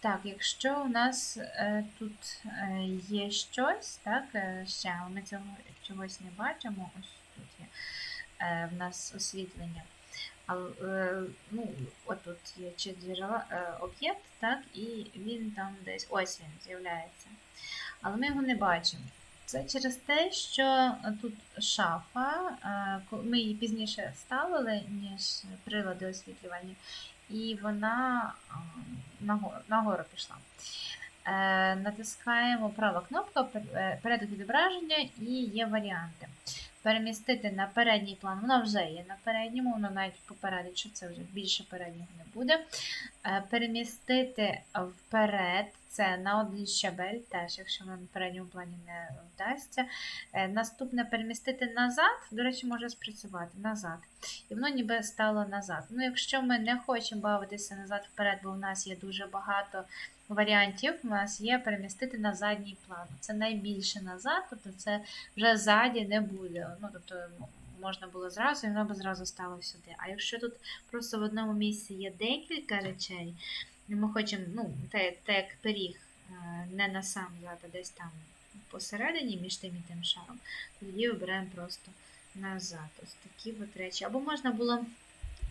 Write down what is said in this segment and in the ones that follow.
Так, якщо у нас е, тут е, є щось, так, е, ще, ми цього чогось не бачимо, ось тут є е, в нас освітлення. А, е, ну, отут є чи джерела, е, об'єкт, так, і він там десь, ось він з'являється. Але ми його не бачимо. Це через те, що тут шафа, ми її пізніше ставили, ніж прилади освітлювальні, і вона нагору, пішла. Е, натискаємо права кнопка е, відображення і є варіанти. Перемістити на передній план, вона вже є на передньому, вона навіть попередить, що це вже більше переднього не буде. Е, Перемістити вперед, це на один щабель, теж, якщо нам на передньому плані не вдасться. Е, Наступне перемістити назад, до речі, може спрацювати назад. І воно ніби стало назад. Ну, якщо ми не хочемо бавитися назад вперед, бо в нас є дуже багато варіантів, у нас є перемістити на задній план. Це найбільше назад, тобто це вже ззаді не буде. Ну, тобто можна було зразу, і воно би зразу стало сюди. А якщо тут просто в одному місці є декілька речей, ми хочемо, ну, те як пиріг, е, не на сам зад, а десь там посередині між тим і тим шаром, тоді оберемо просто назад. Ось такі от речі. Або можна було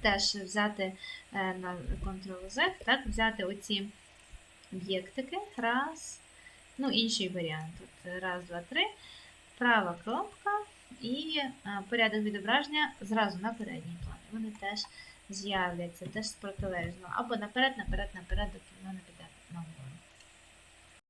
теж взяти е, на Ctrl-Z, так, взяти оці об'єктики. Раз. Ну, інший варіант. Тут раз, два, три. Права кнопка і е, порядок відображення зразу на передній план. Вони теж з'являться, теж з протилежного. Або наперед, наперед, наперед, доки воно не